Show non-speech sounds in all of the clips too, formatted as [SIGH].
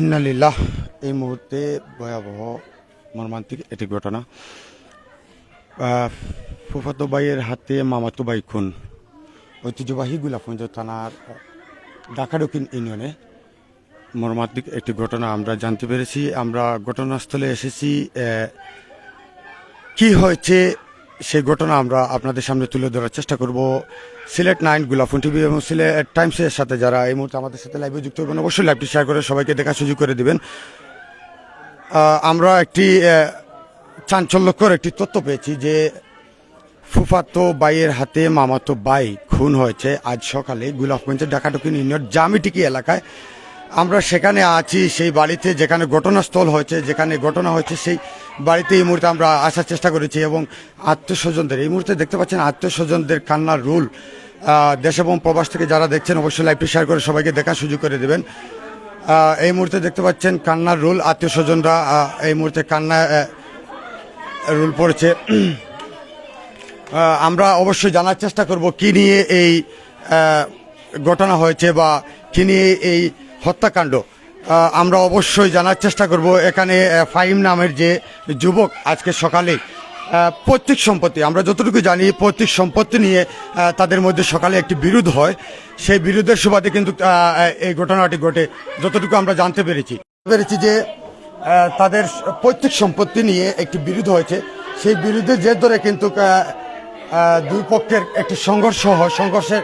ইন্নালিল্লাহ এই মুহূর্তে ভয়াবহ মর্মান্তিক একটি ঘটনা। ফুফাতো ভাইয়ের হাতে মামাতো ভাই খুন। ঐতিহ্যবাহী গুলাফগঞ্জ থানার ঢাকা দক্ষিণ ইউনিয়নে মর্মান্তিক একটি ঘটনা। আমরা জানতে পেরেছি, আমরা ঘটনাস্থলে এসেছি। কি হয়েছে সেই ঘটনা আমরা আপনাদের সামনে তুলে ধরার চেষ্টা করব। সিলেট নাইন গুলাফুন টিভি এবং সিলেট টাইমসের সাথে যারা এই মুহূর্তে আমাদের সাথে লাইভে যুক্ত হবেন, অবশ্যই লাইভটি শেয়ার করে সবাইকে দেখা সুযোগ করে দেবেন। আমরা একটি চাঞ্চল্যকর একটি তথ্য পেয়েছি যে ফুফাতো বাইয়ের হাতে মামাতো বাই খুন হয়েছে আজ সকালে গুলাফগঞ্জের ডাকাডুকিন ইউনিয়ন জামিটিকি এলাকায়। আমরা সেখানে আছি, সেই বাড়িতে যেখানে ঘটনাস্থল হয়েছে, যেখানে ঘটনা হয়েছে সেই বাড়িতে এই মুহূর্তে আমরা আসার চেষ্টা করেছি এবং আত্মীয়স্বজনদের, এই মুহূর্তে দেখতে পাচ্ছেন আত্মীয়স্বজনদের কান্নার রুল। দেশ এবং প্রবাস থেকে যারা দেখছেন অবশ্যই লাইভটি শেয়ার করে সবাইকে দেখার সুযোগ করে দেবেন। এই মুহূর্তে দেখতে পাচ্ছেন কান্নার রুল আত্মীয় স্বজনরা এই মুহূর্তে কান্না রুল পড়েছে। [CLEARS THROAT] আমরা অবশ্যই জানার চেষ্টা করব কি নিয়ে এই ঘটনা হয়েছে বা কি নিয়ে এই হত্যাকাণ্ড। আমরা অবশ্যই জানার চেষ্টা করব। এখানে ফাইম নামের যে যুবক আজকে সকালে পৈতৃক সম্পত্তি, আমরা যতটুকু জানি, পৈতৃক সম্পত্তি নিয়ে তাদের মধ্যে সকালে একটি বিরোধ হয়। সেই বিরোধের সুবাদে কিন্তু এই ঘটনাটি ঘটে, যতটুকু আমরা জানতে পেরেছি। পেরেছি যে তাদের পৈতৃক সম্পত্তি নিয়ে একটি বিরোধ হয়েছে। সেই বিরোধের জের ধরে কিন্তু দুই পক্ষের একটি সংঘর্ষ হয়। সংঘর্ষের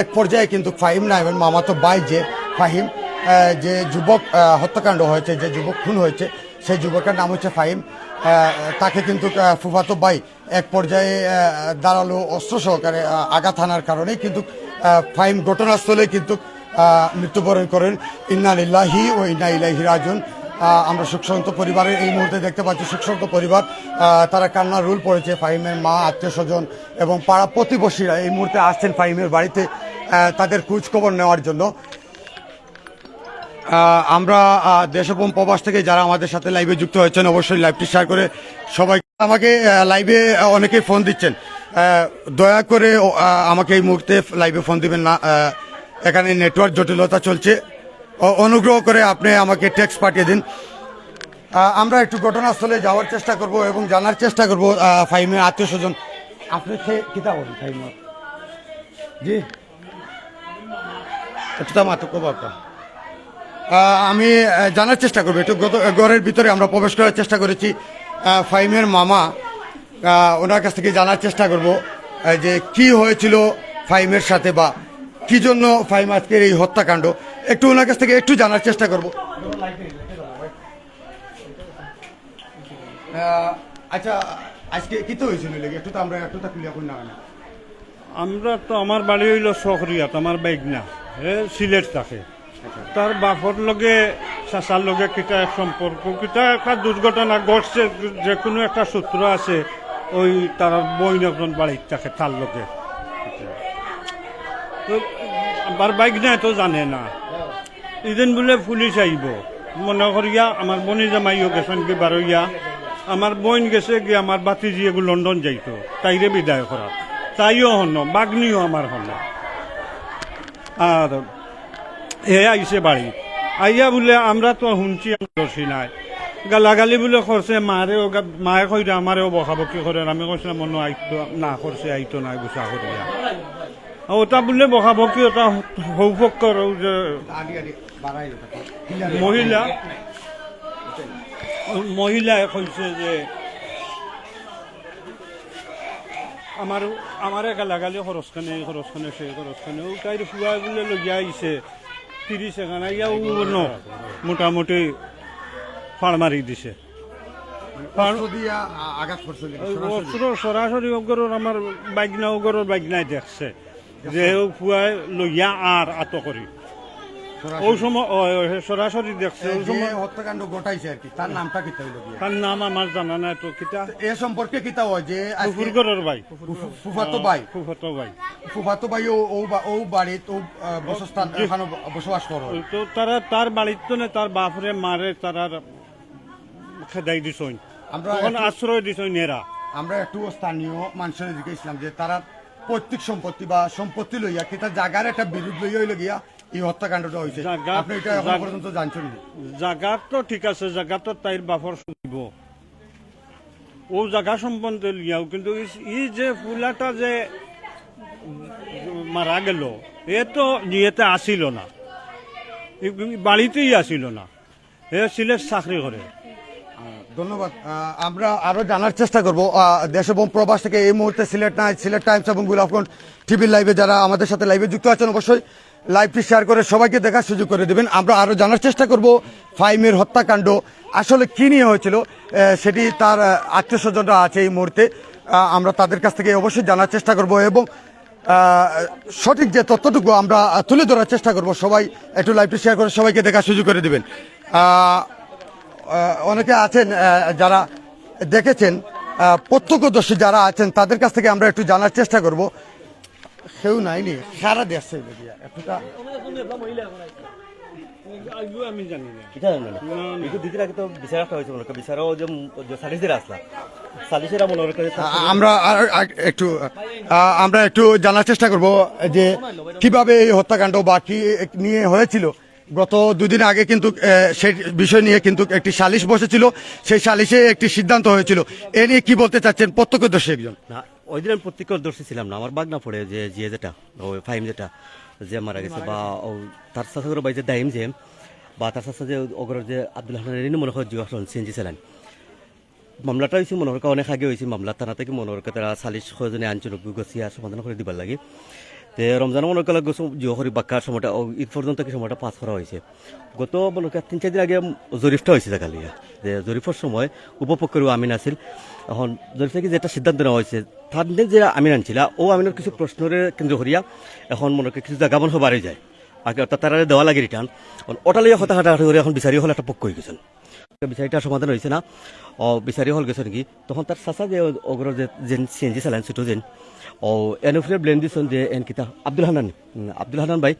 এক পর্যায়ে কিন্তু ফাহিম নামের মামাতো বাই যে ফাহিম যে যুবক হত্যাকাণ্ড হয়েছে, যে যুবক খুন হয়েছে, সেই যুবকের নাম হচ্ছে ফাহিম তাকে কিন্তু ফুফাতো বাই এক পর্যায়ে দাঁড়াল অস্ত্র সহকারে আঘাত হানার কারণে কিন্তু ফাহিম ঘটনাস্থলে কিন্তু মৃত্যুবরণ করেন। ইন্না লিল্লাহি ও ইন্না ইলাইহি রাজুন আমরা সুখসন্ত পরিবারের এই মুহূর্তে দেখতে পাচ্ছি সুখসন্ত পরিবার তারা কান্নার রুল পড়েছে ফাহিমের মা, আত্মীয় স্বজন এবং পাড়া প্রতিবেশীরা এই মুহূর্তে আসছেন ফাহিমের বাড়িতে তাদের খোঁজ খবর নেওয়ার জন্য। আমরা দেশ প্রবাস থেকে যারা আমাদের সাথে লাইভে যুক্ত হয়েছেন অবশ্যই লাইভটি শেয়ার করে সবাই আমাকে লাইভে অনেকেই ফোন দিচ্ছেন। দয়া করে আমাকে এই মুহূর্তে লাইভে ফোন দিবেন না। এখানে নেটওয়ার্ক জটিলতা চলছে। অনুগ্রহ করে আপনি আমাকে টেক্সট পাঠিয়ে দিন। আমরা একটু ঘটনাস্থলে যাওয়ার চেষ্টা করব এবং জানার চেষ্টা করব আহ, ফাহিমের আত্মীয় স্বজন। আপনি কিতা বলেন ফাহিমের জি। আমি জানার চেষ্টা করব। একটু ঘরের ভিতরে আমরা প্রবেশ করার চেষ্টা করেছি। ফাইমের মামা ওনার কাছ থেকে জানার চেষ্টা করব যে কি হয়েছিল ফাইমের সাথে বা কি জন্য ফাইম আজকের এই হত্যাকাণ্ড? একটু ওনার কাছ থেকে একটু জানার চেষ্টা করব। আচ্ছা আজকে কি তো হয়েছিল লেগে? একটু তো আমরা একটু তো ক্লিয়ার করি না। আমরা তো আমার বাড়ি হইল সখরিয়াত আমার বাইকনা এ সিলেট থাকে তার বাপর লগে চাচার লগে কিটা এক সম্পর্ক কিটা একটা দুর্ঘটনা ঘটছে যে কোনো একটা সূত্র আছে ওই তার বইন একজন বাড়ির থাকে তার লগে। আমার বাইক নাই তো জানে না। ইদিন বলে পুলিশ আইব মনে করিয়া আমার বনি জামাইও গেছেন কি বারইয়া আমার বোন গেছে কি আমার বাতি জিয়েগু লন্ডন যাইতো। তাইরে বিদায় করা তাইও হন, বাগনিও আমার হন। আর এ আইছে বাড়ি আইয়া বলে, আমরা তো শুনছি দর্শি নাই। গালাগালি বলে করছে মারেও গা- মায়ে কইরা আমারেও বকাবকি করে আমি কইছিলাম মনে আইতো, না করছে আইতো নাই গুছা করিয়া ওটা বলে বকাবকি ওটা যে আগে বাড়াই ওটা। মহিলা মহিলায় কইছে যে আমার আমার গালাগালি খরচখানে এই খরচখানে সেই খরচখানে ও তাইর ফুয়া বলে লগিয়া আইছে তিরিশ এখানে ইয়া ও ন মোটামুটি ফাড় মারি দিছে সরাসরি। অস্ত্র সরাসরি অগরের আমার বাইকনা অগরের বাইকনাই দেখছে যে ফুয়াই লইয়া আর আত করি। ওই সময় সরাসরি দেখছে ওই সময়। হত্যাকাণ্ড ঘটাইছে আর কি তার নামটা কিতা হইল তার নাম আমার জানা নাই তো কিতা এ সম্পর্কে কিতা হয় যে ফুফুরগড়ের ভাই ফুফু- ফুফাতো ভাই ফুফতো ভাই ফুফাতো ভাই ও ও ও বাড়িত ও বসস্থান এখানে বসবাস করো তো তারা তার বাড়ির তো না তার বাপরে মারে তারা খেদাই দিছইন। আমরা আশ্রয় দিছইন এরা আমরা একটু স্থানীয় মানুষের দিকে ইসলাম যে তারা পৈতৃক সম্পত্তি বা সম্পত্তি লইয়া কিতা জাগার একটা বিরোধ লইয়া হইল গিয়া এই হত্যাকাণ্ডটা হয়েছে আপনি এটা এখন পর্যন্ত জানছেন না? জাগাত তো ঠিক আছে জাগাত তো তাইর বাপর শুনিব। ও জাগা সম্বন্ধে লিয়াও কিন্তু ই যে ফুলাটা যে মারা গেল এ তো ইয়েতে আসিল না। বাড়িতেই আসিল না। এ সিলেট চাকরি করে ধন্যবাদ। আমরা আরও জানার চেষ্টা করব। দেশ এবং প্রবাস থেকে এই মুহূর্তে সিলেট নাই, সিলেট টাইমস এবং গুলাফগঞ্জ টিভির লাইভে যারা আমাদের সাথে লাইভে যুক্ত আছেন অবশ্যই লাইভটি শেয়ার করে সবাইকে দেখার সুযোগ করে দেবেন। আমরা আরও জানার চেষ্টা করব ফাইমের হত্যাকাণ্ড, আসলে কি নিয়ে হয়েছিল? সেটি তার আত্মীয় স্বজনরা আছে এই মুহূর্তে। আমরা তাদের কাছ থেকে অবশ্যই জানার চেষ্টা করব এবং সঠিক যে তথ্যটুকু আমরা তুলে ধরার চেষ্টা করব। সবাই একটু লাইভটি শেয়ার করে সবাইকে দেখার সুযোগ করে দেবেন। অনেকে আছেন যারা দেখেছেন প্রত্যক্ষদর্শী যারা আছেন তাদের কাছ থেকে আমরা একটু জানার চেষ্টা করব। কেউ নাইনি সারা দেশে এতটা আমি জানি না এটা জানো না। একটু দিদির আগে তো বিচার একটা হয়েছে মনে করো বিচারও যে যে সালিসের আসলা। সালিসেরা মনে করে আমরা একটু আমরা একটু জানার চেষ্টা করব যে কীভাবে এই হত্যাকাণ্ড বা কি নিয়ে হয়েছিল। গত দুদিন আগে কিন্তু সেই বিষয় নিয়ে কিন্তু একটি সালিশ বসেছিল। সেই সালিশে একটি সিদ্ধান্ত হয়েছিল। এ নিয়ে কি বলতে চাচ্ছেন? প্রত্যক্ষদর্শী একজন। না, ওই দিন আমি প্রত্যক্ষদর্শী ছিলাম না। আমার বাগনা পড়ে যে জিয়ে যেটা ওই ফাইম যেটা, যে মারা গেছে বা তার শাশুড় বাই যে দাইম যে, বা তার সাথে যে অগ্র যে আব্দুল হাসান মনে হয় জিজ্ঞাসা সিএনজি ছিলেন মামলাটা হয়েছে মনে হয় অনেক আগে হয়েছে মামলা। তারা থেকে মনে হয় তারা সালিশ সহজনে আনছিল গছিয়া সমাধান করে দিবার লাগে। তে রমজান মনে করা গেছো জিও হরি বাক্কার সময়টা ঈদ পর্যন্ত কি সময়টা পাস করা হয়েছে গত মনে করা তিন চার দিন আগে জরিফটা হয়েছে দেখালি যে জরিফের সময় উপপক্ষেরও আমিন আছিল এখন জরিফ থেকে যেটা সিদ্ধান্ত নেওয়া হয়েছে তার দিন যে আমিন আনছিল ও আমিনের কিছু প্রশ্নের কেন্দ্র করিয়া এখন মনে করি কিছু জায়গা মনে হয় বাড়ি যায় আগে অর্থাৎ তারা দেওয়া লাগে রিটার্ন ওটালে হতা হাঁটাহাঁটি এখন বিচারি হল একটা পক্ষ হয়ে গেছেন বিচারিটা সমাধান হয়েছে না বিচারি হল গেছে নাকি তখন তার চাচা যে অগ্র যে সিএনজি চালান ছোটো যেন ও এন উপরে ব্লেন দিছেন যে এন কিতা? আব্দুল হানান। আব্দুল হানান ভাই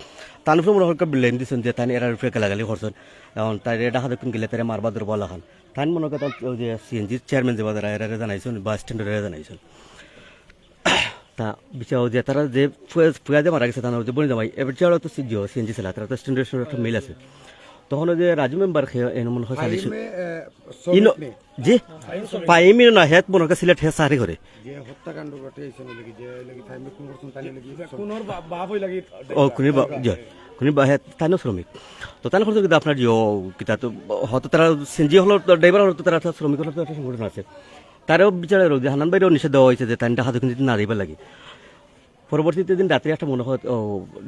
তার উপরে মনে হয় ব্লেন দিছেন যে তাই এরার উপরে গালাগালি করছেন। এখন তাই এটা হাতে গেলে তাই মারবা দুর্বল হান তাই মনে ওই যে সিএনজির চেয়ারম্যান যে বাজার এরারে জানাইছেন, বা স্ট্যান্ডারে জানাইছেন। তা বিচার যে তারা যে ফুয়া- যে মারা গেছে তারা যে বনি জামাই, এবার চেয়ার তো সিজিও সিএনজি ছিল, তারা তো স্ট্যান্ডার্ড একটা মিল আছে। তখন যে রাজু মেম্বার খেয়ে এনে মনে হয় সালিশ ইনো যে পাইমি না হেত মনে হয় সিলেট হে সারি করে। যে হত্যাকাণ্ড ঘটেছে লাগি যে লাগি ফাইমে কোন করছেন তাই লাগি ও কুনি বা যে কুনি বা হেত তাইনো শ্রমিক। তো তাই খরচ কিন্তু আপনার জিও কিতা তো হয়তো তারা সিনজি হলো ড্রাইভার হলো তো তারা শ্রমিক হলো একটা সংগঠন আছে। তারও বিচারে রোগ যে হানান বাইরেও নিষেধ দেওয়া হয়েছে যে তাই ডাহাতে কিন্তু না দিবার লাগে। পরবর্তীতে দিন রাত্রে একটা মনে হয়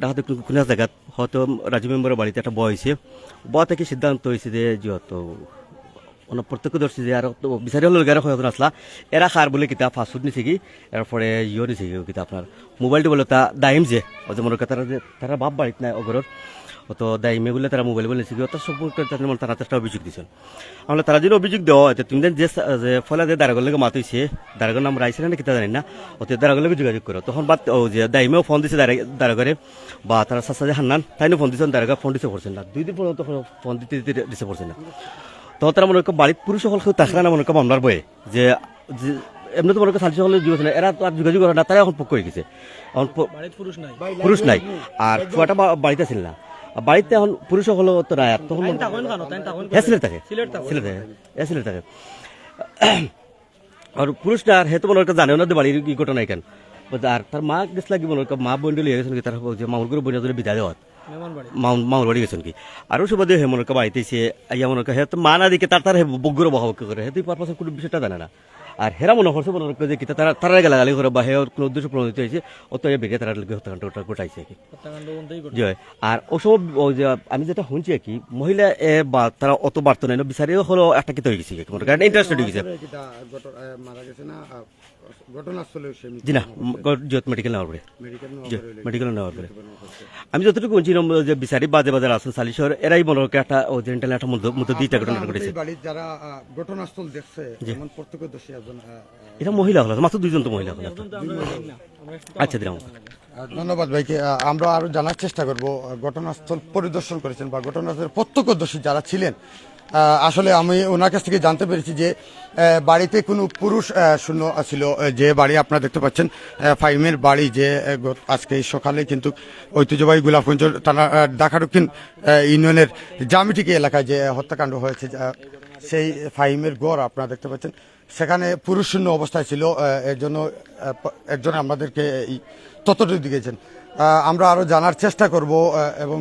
ডাকাতে কোনো জায়গাত হয়তো রাজু মেম্বারের বাড়িতে একটা বয় হয়েছে। বয় থেকে সিদ্ধান্ত হয়েছে যে যেহেতু অন্য প্রত্যক্ষদর্শী যে আর বিচারি হলো গেরা হয়ে আসলা, এরা খার বলে কিতাব ফাস্টফুড নিছে কি, এরপরে ইয়ে নিছে কি কিতাব আপনার। মোবাইলটি বলে তা দাইম যে অজমনের তারা তারা বাপ বাড়িতে নাই অগরর ও তো দাইমে বলে তারা মোবাইল বলে কি তার সম্পর্কে তাদের মানে তারা একটা অভিযোগ দিছেন আমরা তারা যদি অভিযোগ দেওয়া হয় তুমি যে যে ফলে যে দারাগর লগে মাত হইছে দারাগর নাম রাইছে না কিতা জানি না ও তো দারাগর লগে যোগাযোগ করো। তখন বাদ ও যে দাইমেও ফোন দিছে দারাগরে বা তারা সাসা যে হান্নান তাইনও ফোন দিছেন দারাগা ফোন দিতে পারছেন না। দুই দিন পর্যন্ত ফোন দিতে দিতে দিতে পারছেন না। তখন তারা মনে করেন বাড়ির পুরুষ সকল তাছাড়া না মনে করেন মামলার বয়ে যে যে এমনি তো মনে করেন সালিশ যোগাযোগ না এরা তো আর যোগাযোগ করে না তারা এখন পক্ষ হয়ে গেছে। এখন পুরুষ নাই। আর ছুয়াটা বাড়িতে ছিল না। বাড়িতে এখন পুরুষ সকল তো আর তখন হ্যাঁ সিলেট থাকে। সিলেট থাকে। হ্যাঁ সিলেট থাকে। আর পুরুষটা আর হেতু মনে করেন জানেও না যে বাড়ির কি ঘটনা কেন আর তার মা গেছিল কি মনে মা বোন লিয়ে গেছেন কি তার যে মামুর করে বোন বিদায় দেওয়া মামুর বাড়ি গেছেন কি। আরও সুবাদে হে মনে করেন বাড়িতে এসে ইয়া মনে হে তো মা না দিকে তার তার বগুর বহাব করে? হে তুই পারপাসে কোনো বিষয়টা জানে না। আর হেরা মনে করছে মনে করছে যে কিতা তারা তারা গালাগালি করে বা হে কোনো উদ্দেশ্য প্রণোদিত হয়েছে ও তো ভেঙে তারা লোক হত্যাকাণ্ড ঘটাইছে আর কি জয়। আর ওসব যে আমি যেটা শুনছি কি মহিলা এ বা তারা অত বার্তা নাই বিচারে হলো একটা কিতা হয়ে গেছে কি মনে করেন ইন্টারেস্টেড হয়ে গেছে। জি না জিয়ত মেডিকেল নেওয়ার পরে। মেডিকেল মেডিকেল নেওয়ার পরে। আমি যতটুকু শুনছিলাম যে বিচারি বাজে বাজার আসুন সালিশর এরাই মনে হয় একটা ও জেন্টাল একটা মধ্যে মধ্যে দুইটা ঘটনা ঘটেছে। যারা ঘটনাস্থল দেখছে এমন প্রত্যক্ষদর্শী একজন আহ, আহ, এটা মহিলা হলো মাত্র দুইজন তো মহিলা হলো। আচ্ছা দিলাম। ধন্যবাদ ভাইকে। আমরা আরও জানার চেষ্টা করব ঘটনাস্থল পরিদর্শন করেছেন বা ঘটনাস্থলের প্রত্যক্ষদর্শী যারা ছিলেন আসলে আমি ওনার কাছ থেকে জানতে পেরেছি যে বাড়িতে কোনো পুরুষ শূন্য ছিল যে বাড়ি আপনারা দেখতে পাচ্ছেন ফাইমের বাড়ি যে আজকে সকালে কিন্তু ঐতিহ্যবাহী গোলাপগঞ্জ থানা দক্ষিণ ইউনিয়নের জামিটিকি এলাকায় যে হত্যাকাণ্ড হয়েছে সেই ফাইমের গড় আপনারা দেখতে পাচ্ছেন। সেখানে পুরুষ শূন্য অবস্থায় ছিল এর জন্য একজন আমাদেরকে এই তথ্যটি দিয়েছেন। আমরা আরও জানার চেষ্টা করব এবং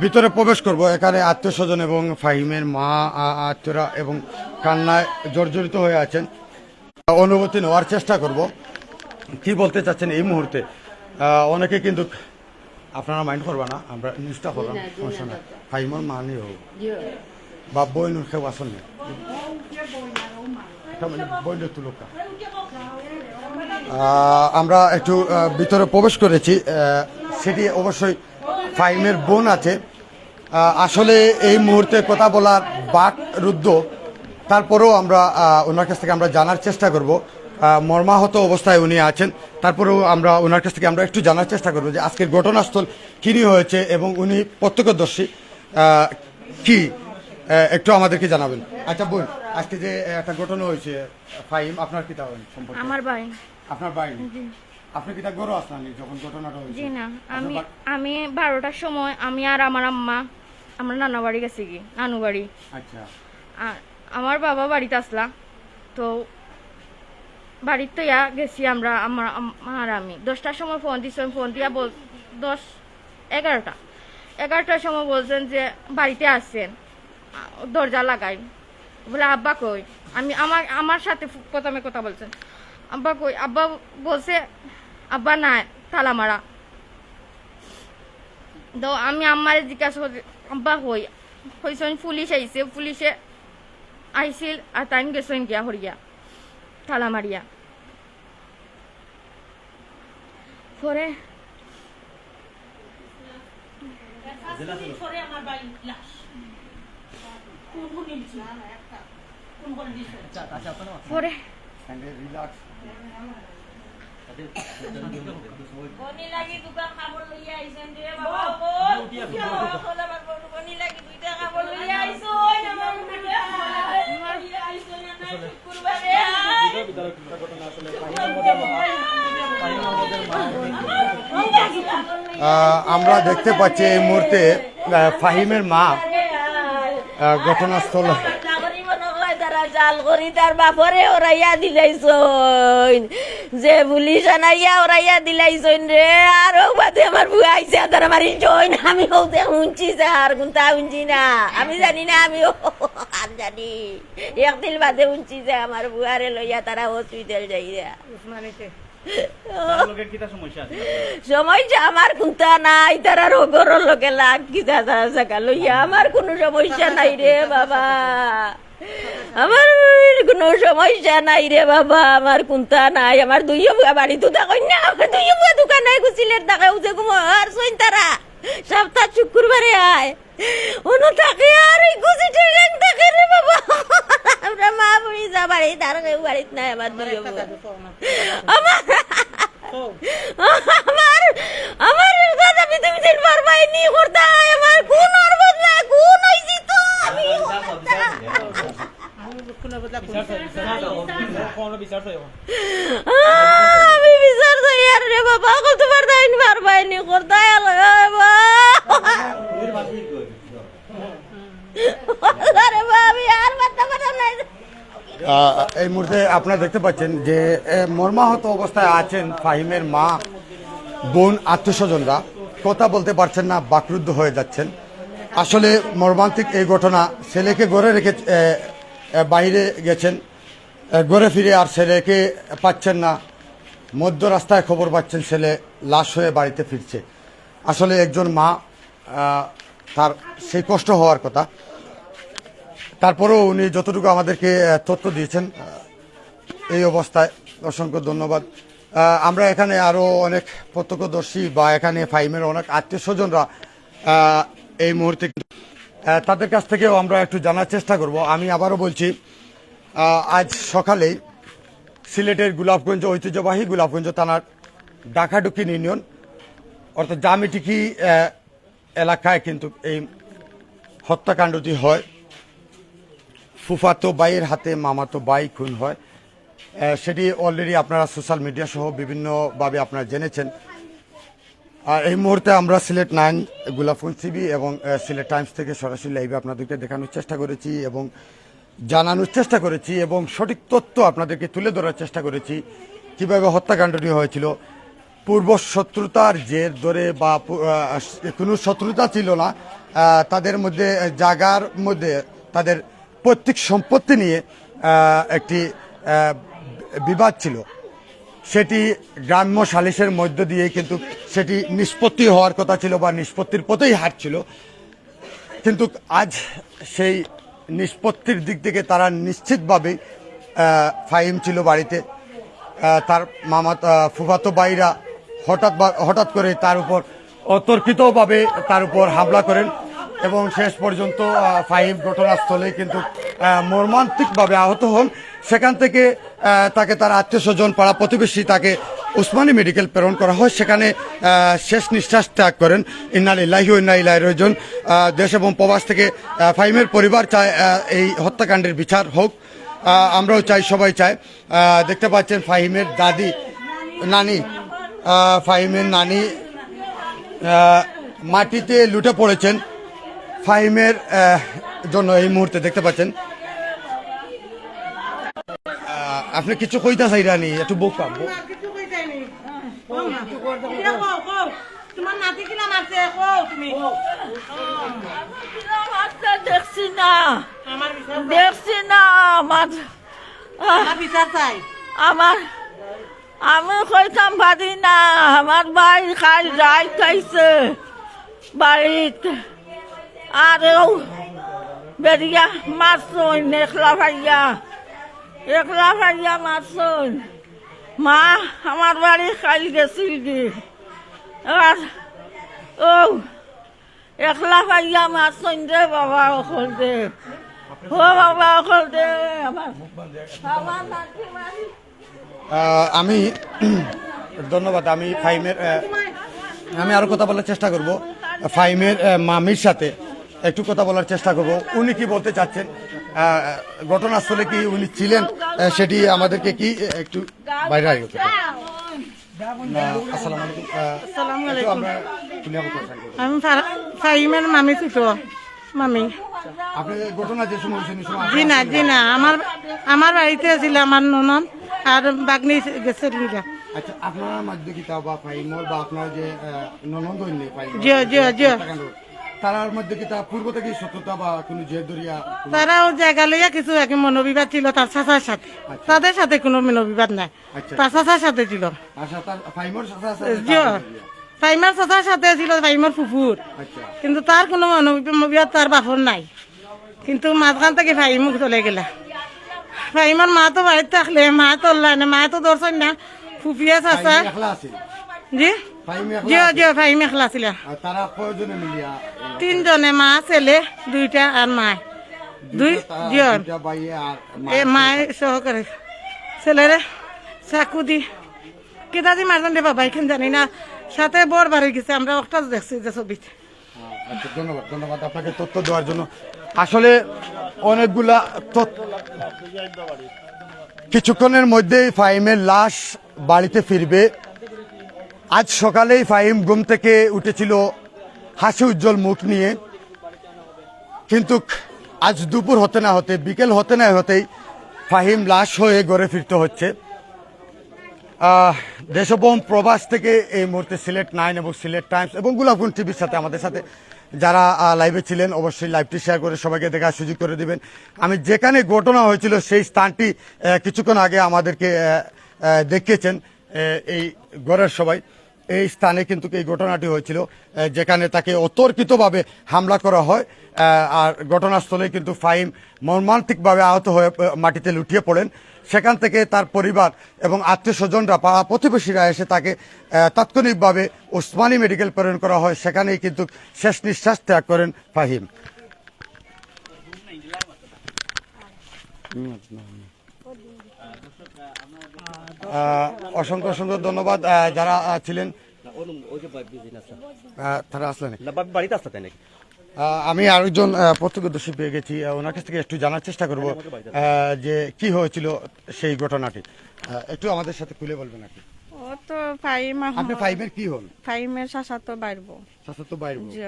ভিতরে প্রবেশ করব। এখানে আত্মীয় স্বজন এবং ফাহিমের মা আ- আত্মীয়রা এবং কান্নায় জর্জরিত হয়ে আছেন। অনুভূতি নেওয়ার চেষ্টা করব। কি বলতে চাচ্ছেন এই মুহূর্তে? অনেকে কিন্তু আপনারা মাইন্ড করবা না আমরা নিউজটা করলাম সমস্যা না ফাহিমর মা নিয়ে হোক বা বইনুর কেউ আসেন না। এটা মানে বইনের তুলকা আমরা একটু ভিতরে প্রবেশ করেছি। সেটি অবশ্যই ফাইমের বোন আছে। আসলে এই মুহূর্তে কথা বলার বাক রুদ্ধ। তারপরেও আমরা ওনার কাছ থেকে আমরা জানার চেষ্টা করব। মর্মাহত অবস্থায় উনি আছেন। তারপরেও আমরা ওনার কাছ থেকে আমরা একটু জানার চেষ্টা করব যে আজকের ঘটনাস্থল কিনি হয়েছে এবং উনি প্রত্যক্ষদর্শী। কি? একটু আমাদেরকে জানাবেন। আচ্ছা বোন আজকে যে একটা ঘটনা হয়েছে ফাইম আপনার কি তা সম্পর্কে? আমার ভাই। আপনার বাড়ি আপনি কি তা গরু আসলেন যখন ঘটনাটা হয়েছে? জি না আমি আমি বারোটার সময় আমি আর আমার আম্মা আমরা নানা বাড়ি গেছি কি নানু বাড়ি। আচ্ছা। আর আমার বাবা বাড়িতে আসলা তো বাড়িতে ইয়া গেছি আমরা আমার আর আমি। দশটার সময় ফোন দিছি ফোন দিয়া বল দশ এগারোটা। এগারোটার সময় বলছেন যে বাড়িতে আসছেন দরজা লাগাই। বলে আব্বা কই? আমি আমার আমার সাথে প্রথমে কথা বলছেন। আব্বা কই? আব্বা বলছে আব্বা নাই তালা মারা। তো আমি আমার জিজ্ঞাসা করছি আব্বা কই? কইছেন পুলিশ আইছে পুলিশে আইছিল আর টাইম গেছেন গিয়া হরিয়া তালা মারিয়া। পরে পরে বনি লাগি দুটা খাবৰ লৈ আহিছেন যে বাবা অকল। কিয় বনি- বনি লাগি দুইটা খাবৰ লৈ আহিছো আমাৰ আহিছো। নে নাই শুকুৰবাৰে আমরা দেখতে পাচ্ছি এই মুহূর্তে ফাহিমের মা ঘটনাস্থল। তারা জাল কৰি তাৰ বাপৰে ওৰাইয়া দিলাইছইন। যে পুলিচ আনাইয়া ওরাইয়া দিলাইছইন রে আৰু বাদে আমার বুয়া আইছে তারা মারি জইন আমি হতে শুনছি স্যার কোনটা শুনছি না। আমি জানি না [LAUGHS] আমি আর জানি একদিন বাদে শুনছি যে আমার বুয়ারে লইয়া তারা হসপিটাল যাইয়া। [LAUGHS] সমস্যা আমার কোনটা নাই তারা রোগর লগে লাগ কিতা তারা লইয়া। আমার কোনো সমস্যা নাই রে বাবা। আমার কোনো সমস্যা নাই রে বাবা আমার কোনটা নাই আমার দুই বুয়া বাড়ি তো দেখো না আমার দুই বুয়া দোকান নাই গুছিলের দেখা উঠে ঘুমার সইন তারা সপ্তাহ শুক্রবারে আয়। অনু থাকে আর এই গুছি ট্রেন থাকে রে বাবা আমরা মা বুড়ি যা বাড়ি তার কেউ বাড়িত নাই আমার দুই আমার আমার আমার দাদা পিতে পিতে পারবাই নি করতা আমার কোন হইছি তো আমি আমি বিচার রে বাবা কত পারতাই নি পারবাই নি করতা আরে বাবা আর বাতা বাতা নাই এই মুহূর্তে আপনারা দেখতে পাচ্ছেন যে মর্মাহত অবস্থায় আছেন ফাহিমের মা, বোন, আত্মীয়স্বজনরা। কথা বলতে পারছেন না, বাকরুদ্ধ হয়ে যাচ্ছেন। আসলে মর্মান্তিক এই ঘটনা ছেলেকে গড়ে রেখে বাইরে গেছেন। ঘরে ফিরে আর ছেলেকে পাচ্ছেন না। মধ্য রাস্তায় খবর পাচ্ছেন ছেলে লাশ হয়ে বাড়িতে ফিরছে। আসলে একজন মা তার সেই কষ্ট হওয়ার কথা। তারপরেও উনি যতটুকু আমাদেরকে তথ্য দিয়েছেন এই অবস্থায় অসংখ্য ধন্যবাদ। আমরা এখানে আরও অনেক প্রত্যক্ষদর্শী বা এখানে ফাইমের অনেক আত্মীয় স্বজনরা এই মুহূর্তে তাদের কাছ থেকেও আমরা একটু জানার চেষ্টা করব। আমি আবারও বলছি আজ সকালেই সিলেটের গোলাপগঞ্জ ঐতিহ্যবাহী গোলাপগঞ্জ থানার ডাকাডুকিন ইউনিয়ন, অর্থাৎ জামিটিকি এলাকায় কিন্তু এই হত্যাকাণ্ডটি হয়। ফুফাতো বাইয়ের হাতে মামাতো বাই খুন হয়। সেটি অলরেডি আপনারা সোশ্যাল মিডিয়া সহ বিভিন্নভাবে আপনারা জেনেছেন। এই মুহূর্তে আমরা সিলেট নাইন গুলাফুন সিবি এবং সিলেট টাইমস থেকে সরাসরি লাইভে আপনাদেরকে দেখানোর চেষ্টা করেছি এবং জানানোর চেষ্টা করেছি এবং সঠিক তথ্য আপনাদেরকে তুলে ধরার চেষ্টা করেছি। কীভাবে হত্যাকাণ্ডটি হয়েছিল, পূর্ব শত্রুতার জের ধরে বা কোনো শত্রুতা ছিল না তাদের মধ্যে জাগার মধ্যে তাদের পৈতৃক সম্পত্তি নিয়ে একটি বিবাদ ছিল। সেটি গ্রাম্য সালিসের মধ্য দিয়ে কিন্তু সেটি নিষ্পত্তি হওয়ার কথা ছিল বা নিষ্পত্তির পথেই হাঁটছিল। কিন্তু আজ সেই নিষ্পত্তির দিক থেকে তারা নিশ্চিতভাবে ফাইম ছিল বাড়িতে। তার মামা ফুফাতো বাইরা হঠাৎ হঠাৎ করে তার উপর অতর্কিতভাবে তার উপর হামলা করেন। এবং শেষ পর্যন্ত ফাহিম ঘটনাস্থলে কিন্তু মর্মান্তিকভাবে আহত হন। সেখান থেকে তাকে তার আত্মীয় স্বজন পাড়া প্রতিবেশী তাকে উসমানী মেডিকেল প্রেরণ করা হয়। সেখানে শেষ নিঃশ্বাস ত্যাগ করেন। ইন্নাল ইল্লাহি ও ইন্না ইলাইহি রাজিউন। দেশ এবং প্রবাস থেকে ফাহিমের পরিবার চায় এই হত্যাকাণ্ডের বিচার হোক। আমরাও চাই, সবাই চায়। দেখতে পাচ্ছেন ফাহিমের দাদি, নানি। ফাহিমের নানি মাটিতে লুটে পড়েছেন। ফাহিমের আহ, জন্য এই মুহূর্তে দেখতে পাচ্ছেন। আহ, আপনি কিছু কইতা চাইরানি একটু বুক পাব কিছু কইতাইনি এতিয়া কও কও তোমার নাতি কিনা মারছে কও তুমি। দেখছি না আমার বিচার দেখছি না আমার আমার বিচার চাই। আমার আমি কইতাম পারি না আমার ভাই খাই যাই খাইছে বাড়িত আরও বেরিয়া মারছুন একলা ভাইয়া একলা ভাইয়া মারছুন মা, আমার বাড়ি খাই গেছিল এবার ও, একলা ভাইয়া মারছুন দে বাবা দে। ও বাবা, অকল দে। আমি ধন্যবাদ, আমি ফাইমের আমি আরও কথা বলার চেষ্টা করব। ফাইমের মামির সাথে। একটু কথা বলার চেষ্টা করব। উনি কি বলতে চাচ্ছেন? ঘটনাস্থলে কি উনি ছিলেন? সেটি আমাদেরকে কি একটু বাইরে আগে আমি ফাহিমের মামি ছোট মামি। জি না জি না আমার আমার বাড়িতে ছিল আমার ননদ আর বাগনি গেছে আচ্ছা আপনার মধ্যে কি তা বা ফাইমর বা আপনার যে ফাইমর, জি, জি, জি। তারার মধ্যে কি তা পূর্ব থেকে শত্রুতা বা কোনো জেদ ধরিয়া জায়গা লইয়া কিছু একই মনোবিবাদ ছিল তার চাচার সাথে। তাদের সাথে কোনো মনোবিবাদ নাই। আচ্ছা। তার চাচার সাথে ছিল। আচ্ছা তার ফাইমর সাথে ফাইমার চাচার সাথে ছিল ফাইমার ফুফুর। আচ্ছা। কিন্তু তার কোনো মনোবিবাদ তার বাপর নাই। কিন্তু মাঝখান থেকে ফাইমুখ চলে গেলা। ফাইমার মা তো বাড়িতে থাকলে মা তো না মা তো দর্শন না। ফুফিয়া চাচা জি? ফাইম জি একলা আছে? জি ফাইম এখলা ছিল তারা কয়জনে মিলিয়া তিনজনে মা ছেলে দুইটা আর মা দুই তা- জি আর মা। এ মায় সহকারে। ছেলেরে চাকু দি। দি মারজন দে বাবা এখানে জানি না। সাথে বর বাড়ি গেছে আমরা একটা দেখছি যে ছবিতে। আচ্ছা ধন্যবাদ ধন্যবাদ আপনাকে তথ্য দেওয়ার জন্য। আসলে অনেকগুলা কিছুক্ষণের মধ্যেই ফাহিমের লাশ বাড়িতে ফিরবে। আজ সকালেই ফাহিম ঘুম থেকে উঠেছিল হাসি উজ্জ্বল মুখ নিয়ে। কিন্তু আজ দুপুর হতে না হতে, বিকেল হতে না হতেই ফাহিম লাশ হয়ে ঘরে ফিরতে হচ্ছে। দেশবম প্রবাস থেকে এই মুহূর্তে সিলেট নাইন এবং সিলেট টাইমস এবং গুলাবগুন টিভির সাথে আমাদের সাথে যারা লাইভে ছিলেন, অবশ্যই লাইভটি শেয়ার করে সবাইকে দেখার সুযোগ করে দিবেন। আমি যেখানে ঘটনা হয়েছিল সেই স্থানটি কিছুক্ষণ আগে আমাদেরকে দেখিয়েছেন এই ঘরের সবাই। এই স্থানে কিন্তু এই ঘটনাটি হয়েছিল যেখানে তাকে অতর্কিতভাবে হামলা করা হয় আর ঘটনাস্থলে কিন্তু ফাহিম মর্মান্তিকভাবে আহত হয়ে মাটিতে লুটিয়ে পড়েন। সেখান থেকে তার পরিবার এবং আত্মীয় স্বজনরা, পাড়া প্রতিবেশীরা এসে তাকে তাৎক্ষণিকভাবে ওসমানী মেডিকেল প্রেরণ করা হয়। সেখানেই কিন্তু শেষ নিঃশ্বাস ত্যাগ করেন ফাহিম। অসংখ্য অসংখ্য ধন্যবাদ যারা ছিলেন। তারা আসলেন। বাড়িতে আসতে নাকি আমি আরেকজন প্রত্যক্ষদর্শী পেয়ে গেছি। ওনার কাছ থেকে একটু জানার চেষ্টা করব যে কি হয়েছিল সেই ঘটনাটি। একটু আমাদের সাথে খুলে বলবেন নাকি ও তো ফাইম আপনি ফাইভের কি হন? ফাইমের শাসা তো বাড়বো চাচা তো বাইরে জি।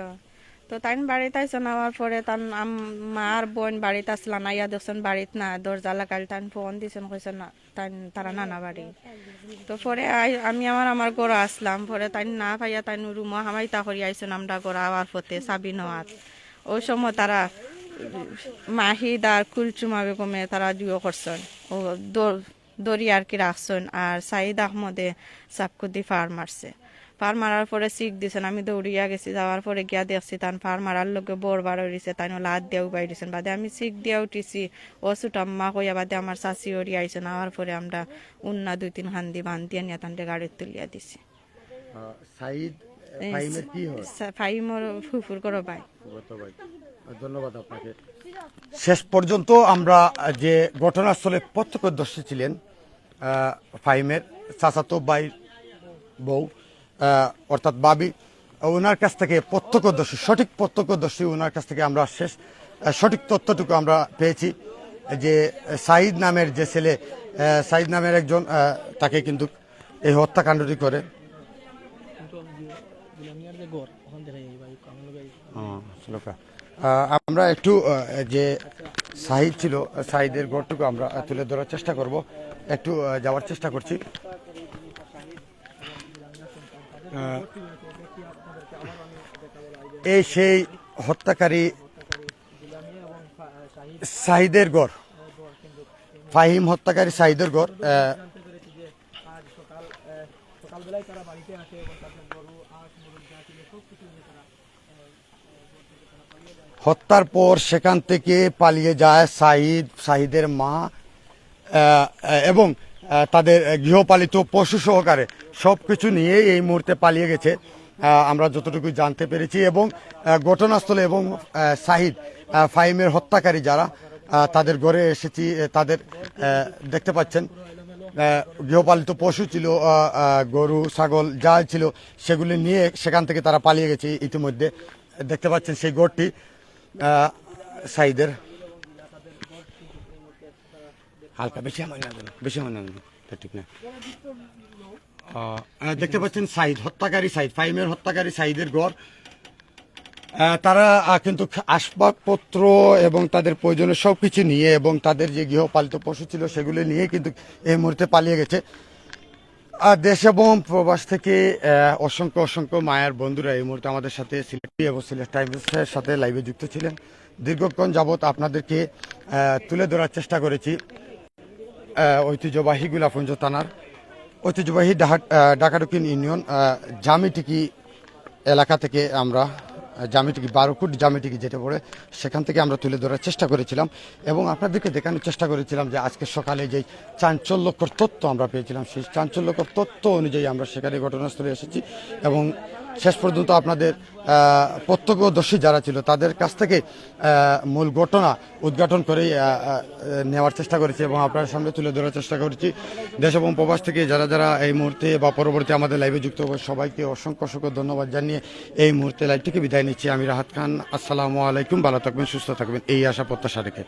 তো তাই বাড়িতে আইসো নেওয়ার পরে তার মার বোন বাড়িতে আসলা না, ইয়া দেখছেন বাড়িত না দরজা লাগাল তাই ফোন দিছেন কইছে না তাই তারা নানা বাড়ি। তো পরে আমি আমার আমার গড়া আসলাম, পরে তাই না পাইয়া তাই রুমো হামাইতা করি আইসেন আমরা গড়া আওয়ার পথে, সাবি নেওয়ার। ওই সময় তারা মাহিদ আর কুলচুমা বেগমে তারা জুয়ো করছেন। ও দড়ি আর কি রাখছেন আর সাইদ আহমদে সাপকুদি ফার মারছে ফার মারার পরে শিখ দিছেন আমি দৌড়িয়া গেছি যাওয়ার পরে গিয়া দেখছি তান ফার মারার লোকে বোর বার হইছে তাই লাত দিয়া উবাই দিছেন। বাদে আমি শিখ দিয়া উঠিছি ও সুটাম্মা কইয়া বাদে আমার শাশি ওরি আইছেন আওয়ার পরে আমরা উন্না দুই তিন হান্দি বান্ধিয়া নিয়ে তান্ডে গাড়ি তুলিয়া দিছি। সাইদ ফাইমের কি হয়? ফাইমর ফুফুর করো ভাই ধন্যবাদ আপনাকে। শেষ পর্যন্ত আমরা যে ঘটনাস্থলে প্রত্যক্ষদর্শী ছিলেন ফাইমের চাচাতো বাই বউ অর্থাৎ বাবি ওনার কাছ থেকে প্রত্যক্ষদর্শী সঠিক প্রত্যক্ষদর্শী ওনার কাছ থেকে আমরা শেষ সঠিক তথ্যটুকু আমরা পেয়েছি যে সাইদ নামের যে ছেলে সাইদ নামের একজন তাকে কিন্তু এই হত্যাকাণ্ডটি করে। আহ, আমরা একটু যে সাহিদ ছিল সাহিদের গড়টুকু আমরা তুলে ধরার চেষ্টা করব। একটু যাওয়ার চেষ্টা করছি। এই সেই হত্যাকারী সাহিদের গড় ফাহিম হত্যাকারী সাহিদের গড় হত্যার পর সেখান থেকে পালিয়ে যায় সাহিদ, সাহিদের মা এবং তাদের গৃহপালিত পশু সহকারে সব কিছু নিয়ে এই মুহূর্তে পালিয়ে গেছে। আমরা যতটুকু জানতে পেরেছি এবং ঘটনাস্থলে এবং সাহিদ ফাহিমের হত্যাকারী যারা তাদের ঘরে এসেছি তাদের দেখতে পাচ্ছেন। গৃহপালিত পশু ছিল গরু, ছাগল যা ছিল, সেগুলি নিয়ে সেখান থেকে তারা পালিয়ে গেছে ইতিমধ্যে। দেখতে পাচ্ছেন সেই গড়টি সাইদের হালকা বেশি আমার না বেশি আমার না ঠিক না। দেখতে পাচ্ছেন সাইদ হত্যাকারী সাইদ ফাইমের হত্যাকারী সাইদের আহ, তারা কিন্তু আসবাবপত্র এবং তাদের প্রয়োজনীয় সব কিছু নিয়ে এবং তাদের যে গৃহপালিত পশু ছিল সেগুলো নিয়ে কিন্তু এই মুহূর্তে পালিয়ে গেছে। আর দেশ এবং প্রবাস থেকে অসংখ্য অসংখ্য মায়ের বন্ধুরা এই মুহূর্তে আমাদের সাথে সিলেটি এবং সিলেট টাইমসের সাথে লাইভে যুক্ত ছিলেন। দীর্ঘক্ষণ যাবৎ আপনাদেরকে তুলে ধরার চেষ্টা করেছি। ঐতিহ্যবাহী গুলাফঞ্জ থানার ঐতিহ্যবাহী ডাকাডুকিন ইউনিয়ন জামিটিকি এলাকা থেকে আমরা জামিটিকি বারোকুট জামিটিকি যেটা পড়ে সেখান থেকে আমরা তুলে ধরার চেষ্টা করেছিলাম। এবং আপনাদেরকে দেখানোর চেষ্টা করেছিলাম যে আজকে সকালে যেই চাঞ্চল্যকর তথ্য আমরা পেয়েছিলাম, সেই চাঞ্চল্যকর তথ্য অনুযায়ী আমরা সেখানে ঘটনাস্থলে এসেছি। এবং শেষ পর্যন্ত আপনাদের প্রত্যক্ষদর্শী যারা ছিল, তাদের কাছ থেকে মূল ঘটনা উদ্ঘাটন করেই নেওয়ার চেষ্টা করেছি এবং আপনার সামনে তুলে ধরার চেষ্টা করেছি। দেশ এবং প্রবাস থেকে যারা যারা এই মুহূর্তে বা পরবর্তী আমাদের লাইভে যুক্ত হবে, সবাইকে অসংখ্য অসংখ্য ধন্যবাদ জানিয়ে এই মুহূর্তে লাইভ থেকে বিদায় নিচ্ছি। আমি রাহাত খান, আসসালামু আলাইকুম, ভালো থাকবেন, সুস্থ থাকবেন, এই আশা প্রত্যাশা রেখে।